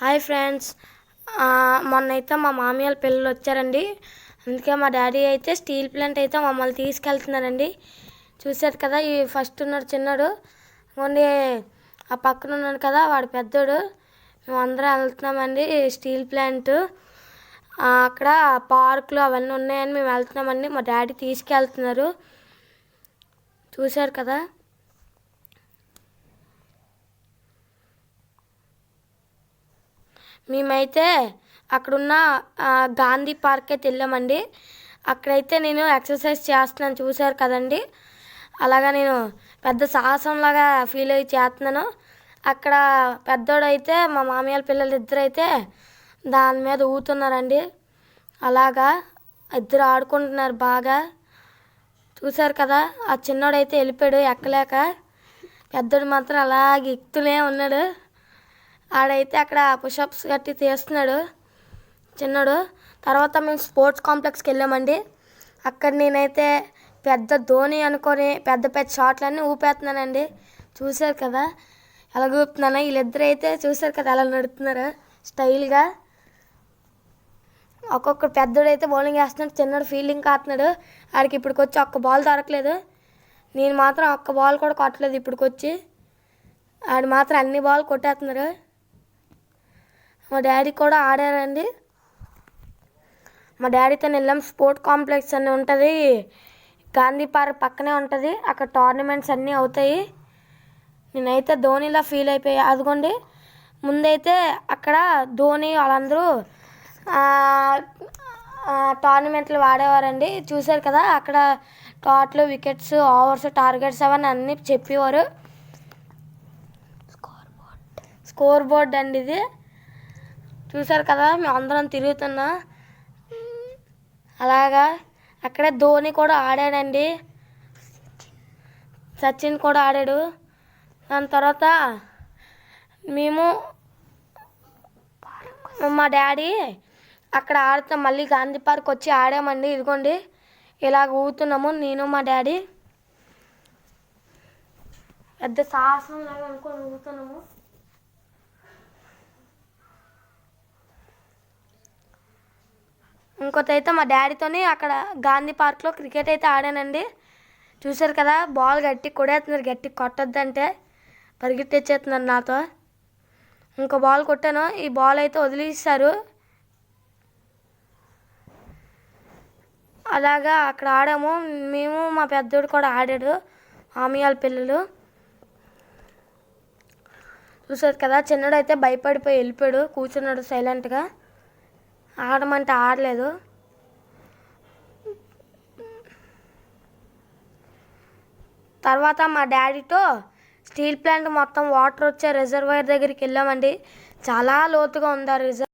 Hi friends. మొన్న అయితే మా మామయ్యల వాళ్ళ పిల్లలు వచ్చారండి. అందుకే మా డాడీ అయితే స్టీల్ ప్లాంట్ అయితే మమ్మల్ని తీసుకెళ్తున్నారండి. చూశారు కదా ఈ ఫస్ట్ ఉన్నాడు చిన్నాడు. ఓన్లీ ఆ పక్కన ఉన్నాడు కదా వాడు పెద్దోడు. మేము అందరం వెళ్తున్నామండి స్టీల్ ప్లాంట్. అక్కడ పార్కులు అవన్నీ ఉన్నాయని మేము వెళ్తున్నామండి. మా డాడీ తీసుకెళ్తున్నారు. చూశారు కదా. మేమైతే అక్కడున్న గాంధీ పార్క్ అయితే వెళ్ళామండి అక్కడైతే నేను ఎక్సర్సైజ్ చేస్తున్నాను చూశారు కదండి. అలాగా నేను పెద్ద సాహసంలాగా ఫీల్ అయ్యి చేస్తున్నాను. అక్కడ పెద్దోడైతే మా మామయ్య పిల్లలు ఇద్దరు అయితే దాని మీద ఊతున్నారండి అలాగా ఇద్దరు ఆడుకుంటున్నారు బాగా. చూశారు కదా ఆ చిన్నోడైతే వెళ్ళిపోయాడు ఎక్కలేక. పెద్దోడు మాత్రం అలాగే ఎక్కుతూనే ఉన్నాడు. ఆడైతే అక్కడ పుషప్స్ కట్టి తీస్తున్నాడు చిన్నాడు. తర్వాత మేము స్పోర్ట్స్ కాంప్లెక్స్కి వెళ్ళామండి. అక్కడ నేనైతే పెద్ద ధోని అనుకొని పెద్ద పెద్ద షాట్లన్నీ ఊపేస్తున్నానండి. చూశారు కదా ఎలా ఊపుతున్నాను వీళ్ళిద్దరు అయితే చూశారు కదా ఎలా నడుతున్నారు స్టైల్గా. ఒక్కొక్క పెద్దోడు అయితే బౌలింగ్ వేస్తున్నాడు చిన్నడు ఫీల్డింగ్ కాస్తున్నాడు. ఆడికి ఇప్పటికొచ్చి ఒక్క బాల్ దొరకలేదు. నేను మాత్రం ఒక్క బాల్ కూడా కొట్టలేదు ఇప్పటికొచ్చి. ఆడు మాత్రం అన్ని బాల్ కొట్టేస్తున్నారు. మా డాడీ కూడా ఆడారండి. మా డాడీతో వెళ్ళాం స్పోర్ట్ కాంప్లెక్స్ అని ఉంటుంది. గాంధీ పార్క్ పక్కనే ఉంటుంది. అక్కడ టోర్నమెంట్స్ అన్నీ అవుతాయి. నేనైతే ధోనిలా ఫీల్ అయిపోయా. అదిగోండి ముందైతే అక్కడ ధోని వాళ్ళందరూ టోర్నమెంట్లు వాడేవారండి. చూశారు కదా అక్కడ టాట్లు వికెట్స్ ఓవర్స్ టార్గెట్స్ అవన్నీ అన్నీ చెప్పేవారు. స్కోర్ బోర్డ్ అండి ఇది. చూశారు కదా మేము అందరం తిరుగుతున్నా అలాగా అక్కడే ధోని కూడా ఆడాడండి. సచిన్ కూడా ఆడాడు. దాని తర్వాత మేము మా డాడీ అక్కడ ఆడుతాం మళ్ళీ గాంధీ పార్క్ వచ్చి ఆడామండి. ఇదిగోండి ఇలాగ ఊగుతున్నాము. నేను మా డాడీ. పెద్ద సాహసం లాగా అనుకొని ఊగుతున్నాము. కొత్త అయితే మా డాడీతోని అక్కడ గాంధీ పార్క్లో క్రికెట్ అయితే ఆడానండి. చూశారు కదా బాల్ గట్టి కొడేస్తున్నారు గట్టి కొట్టొద్దంటే తెచ్చేస్తున్నారు నాతో. ఇంకో బాల్ కొట్టాను ఈ బాల్ అయితే వదిలేసారు అలాగా అక్కడ ఆడాము. మేము మా పెద్దోడు కూడా ఆడాడు ఆమియాల పిల్లలు. చూసారు కదా చిన్నడు అయితే భయపడిపోయి వెళ్ళిపోయాడు కూర్చున్నాడు సైలెంట్గా ఆడమంటే ఆడలేదు. తర్వాత మా డాడీతో స్టీల్ ప్లాంట్ మొత్తం వాటర్ వచ్చే రిజర్వాయర్ దగ్గరికి వెళ్ళామండి. చాలా లోతుగా ఉంది ఆ రిజర్వ్